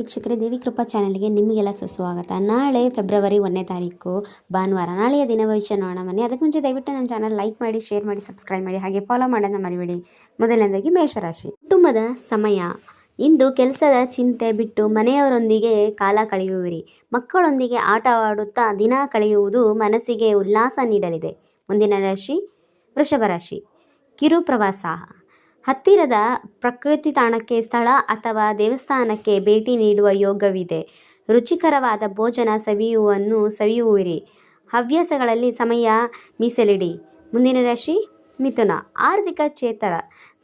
ವೀಕ್ಷಕರೇ, ದೇವಿ ಕೃಪಾ ಚಾನಲ್ಗೆ ನಿಮಗೆಲ್ಲ ಸುಸ್ವಾಗತ. ನಾಳೆ ಫೆಬ್ರವರಿ ಒಂದನೇ ತಾರೀಕು ಭಾನುವಾರ. ನಾಳೆಯ ದಿನ ಭವಿಷ್ಯ ನೋಡೋಣ ಮನೆ ಅದಕ್ಕೆ ಮುಂಚೆ ದಯವಿಟ್ಟು ನನ್ನ ಚಾನಲ್ ಲೈಕ್ ಮಾಡಿ, ಶೇರ್ ಮಾಡಿ, ಸಬ್ಸ್ಕ್ರೈಬ್ ಮಾಡಿ, ಹಾಗೆ ಫಾಲೋ ಮಾಡೋದನ್ನ ಮರಿಬೇಡಿ. ಮೊದಲನೇದಾಗಿ ಮೇಷರಾಶಿ. ಕುಟುಂಬದ ಸಮಯ. ಇಂದು ಕೆಲಸದ ಚಿಂತೆ ಬಿಟ್ಟು ಮನೆಯವರೊಂದಿಗೆ ಕಾಲ ಕಳೆಯುವಿರಿ. ಮಕ್ಕಳೊಂದಿಗೆ ಆಟವಾಡುತ್ತಾ ದಿನ ಕಳೆಯುವುದು ಮನಸ್ಸಿಗೆ ಉಲ್ಲಾಸ ನೀಡಲಿದೆ. ಮುಂದಿನ ರಾಶಿ, ವೃಷಭ ರಾಶಿ. ಕಿರು ಪ್ರವಾಸ ಹತ್ತಿರದ ಪ್ರಕೃತಿ ತಾಣಕ್ಕೆ ಸ್ಥಳ ಅಥವಾ ದೇವಸ್ಥಾನಕ್ಕೆ ಭೇಟಿ ನೀಡುವ ಯೋಗವಿದೆ. ರುಚಿಕರವಾದ ಭೋಜನ ಸವಿಯುವನ್ನು ಸವಿಯುವಿರಿ. ಹವ್ಯಾಸಗಳಲ್ಲಿ ಸಮಯ ಮೀಸಲಿಡಿ. ಮುಂದಿನ ರಾಶಿ ಮಿಥುನ. ಆರ್ಥಿಕ ಚೇತರ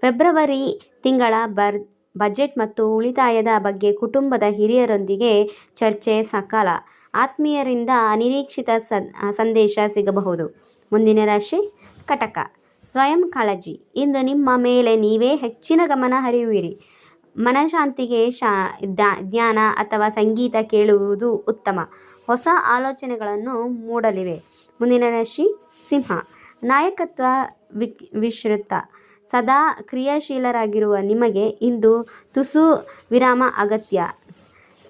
ಫೆಬ್ರವರಿ ತಿಂಗಳ ಬರ್, ಬಜೆಟ್ ಮತ್ತು ಉಳಿತಾಯದ ಬಗ್ಗೆ ಕುಟುಂಬದ ಹಿರಿಯರೊಂದಿಗೆ ಚರ್ಚೆ ಸಕಾಲ. ಆತ್ಮೀಯರಿಂದ ಅನಿರೀಕ್ಷಿತ ಸಂದೇಶ ಸಿಗಬಹುದು. ಮುಂದಿನ ರಾಶಿ ಕಟಕ. ಸ್ವಯಂ ಕಾಳಜಿ. ಇಂದು ನಿಮ್ಮ ಮೇಲೆ ನೀವೇ ಹೆಚ್ಚಿನ ಗಮನ ಹರಿಯುವಿರಿ. ಮನಃಶಾಂತಿಗೆ ಶಾ ಧ್ಯ- ಧ್ಯಾನ ಅಥವಾ ಸಂಗೀತ ಕೇಳುವುದು ಉತ್ತಮ. ಹೊಸ ಆಲೋಚನೆಗಳನ್ನು ಮೂಡಲಿವೆ. ಮುಂದಿನ ರಾಶಿ ಸಿಂಹ. ನಾಯಕತ್ವ ವಿಕ್, ವಿಶ್ರುತ. ಸದಾ ಕ್ರಿಯಾಶೀಲರಾಗಿರುವ ನಿಮಗೆ ಇಂದು ತುಸು ವಿರಾಮ ಅಗತ್ಯ.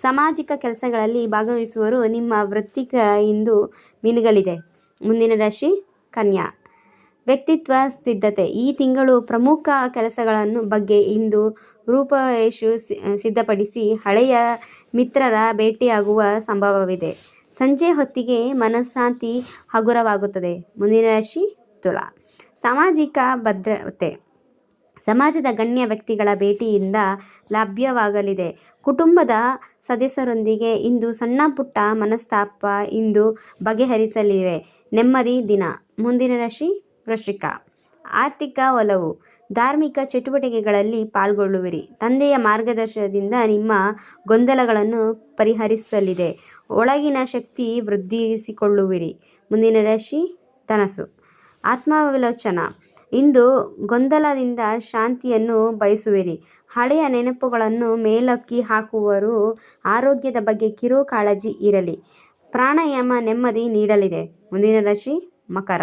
ಸಾಮಾಜಿಕ ಕೆಲಸಗಳಲ್ಲಿ ಭಾಗವಹಿಸುವರು ನಿಮ್ಮ ವೃತ್ತಿಕ ಇಂದು ಮಿನುಗಲಿದೆ. ಮುಂದಿನ ರಾಶಿ ಕನ್ಯಾ. ವ್ಯಕ್ತಿತ್ವ ಸಿದ್ಧತೆ. ಈ ತಿಂಗಳು ಪ್ರಮುಖ ಕೆಲಸಗಳನ್ನು ಬಗ್ಗೆ ಇಂದು ರೂಪರೇಷು ಸಿದ್ಧಪಡಿಸಿ ಹಳೆಯ ಮಿತ್ರರ ಭೇಟಿಯಾಗುವ ಸಂಭವವಿದೆ. ಸಂಜೆ ಹೊತ್ತಿಗೆ ಮನಃಶಾಂತಿ ಹಗುರವಾಗುತ್ತದೆ. ಮುಂದಿನ ರಾಶಿ ತುಲಾ. ಸಾಮಾಜಿಕ ಭದ್ರತೆ. ಸಮಾಜದ ಗಣ್ಯ ವ್ಯಕ್ತಿಗಳ ಭೇಟಿಯಿಂದ ಲಭ್ಯವಾಗಲಿದೆ. ಕುಟುಂಬದ ಸದಸ್ಯರೊಂದಿಗೆ ಇಂದು ಸಣ್ಣ ಪುಟ್ಟ ಮನಸ್ತಾಪ ಇಂದು ಬಗೆಹರಿಸಲಿವೆ. ನೆಮ್ಮದಿ ದಿನ. ಮುಂದಿನ ರಾಶಿ ವೃಶ್ಚಿಕ ಆರ್ಥಿಕ ಒಲವು. ಧಾರ್ಮಿಕ ಚಟುವಟಿಕೆಗಳಲ್ಲಿ ಪಾಲ್ಗೊಳ್ಳುವಿರಿ. ತಂದೆಯ ಮಾರ್ಗದರ್ಶನದಿಂದ ನಿಮ್ಮ ಗೊಂದಲಗಳನ್ನು ಪರಿಹರಿಸಲಿದೆ. ಒಳಗಿನ ಶಕ್ತಿ ವೃದ್ಧಿಸಿಕೊಳ್ಳುವಿರಿ. ಮುಂದಿನ ರಾಶಿ ತನಸು ಆತ್ಮಾವಲೋಚನ. ಇಂದು ಗೊಂದಲದಿಂದ ಶಾಂತಿಯನ್ನು ಬಯಸುವಿರಿ. ಹಳೆಯ ನೆನಪುಗಳನ್ನು ಮೇಲಕ್ಕಿ ಹಾಕುವರು. ಆರೋಗ್ಯದ ಬಗ್ಗೆ ಕಿರು ಕಾಳಜಿ ಇರಲಿ. ಪ್ರಾಣಾಯಾಮ ನೆಮ್ಮದಿ ನೀಡಲಿದೆ. ಮುಂದಿನ ರಾಶಿ ಮಕರ.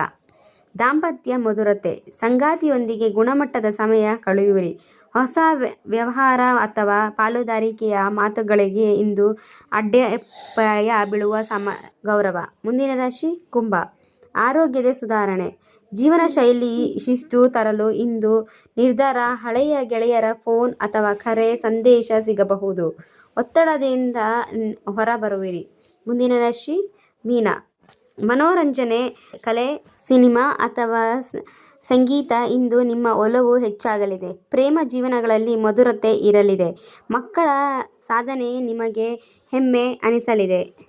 ದಾಂಪತ್ಯ ಮಧುರತೆ, ಸಂಗಾತಿಯೊಂದಿಗೆ ಗುಣಮಟ್ಟದ ಸಮಯ ಕಳೆಯುವಿರಿ. ಹೊಸ ವ್ಯ- ವ್ಯವಹಾರ ಅಥವಾ ಪಾಲುದಾರಿಕೆಯ ಮಾತುಗಳಿಗೆ ಇಂದು ಅಡ್ಡಪಾಯ ಬೀಳುವ ಸಮ, ಗೌರವ. ಮುಂದಿನ ರಾಶಿ ಕುಂಭ. ಆರೋಗ್ಯದ ಸುಧಾರಣೆ. ಜೀವನ ಶೈಲಿ ಶಿಸ್ತು ತರಲು ಇಂದು ನಿರ್ಧಾರ ಹಳೆಯ ಗೆಳೆಯರ ಫೋನ್ ಅಥವಾ ಕರೆ ಸಂದೇಶ ಸಿಗಬಹುದು. ಒತ್ತಡದಿಂದ ಹೊರಬರುವಿರಿ. ಮುಂದಿನ ರಾಶಿ ಮೀನ. ಮನೋರಂಜನೆ, ಕಲೆ ಸಿನಿಮಾ ಅಥವಾ ಸಂಗೀತ ಇಂದು ನಿಮ್ಮ ಒಲವು ಹೆಚ್ಚಾಗಲಿದೆ. ಪ್ರೇಮ ಜೀವನಗಳಲ್ಲಿ ಮಧುರತೆ ಇರಲಿದೆ. ಮಕ್ಕಳ ಸಾಧನೆ ನಿಮಗೆ ಹೆಮ್ಮೆ ಅನಿಸಲಿದೆ.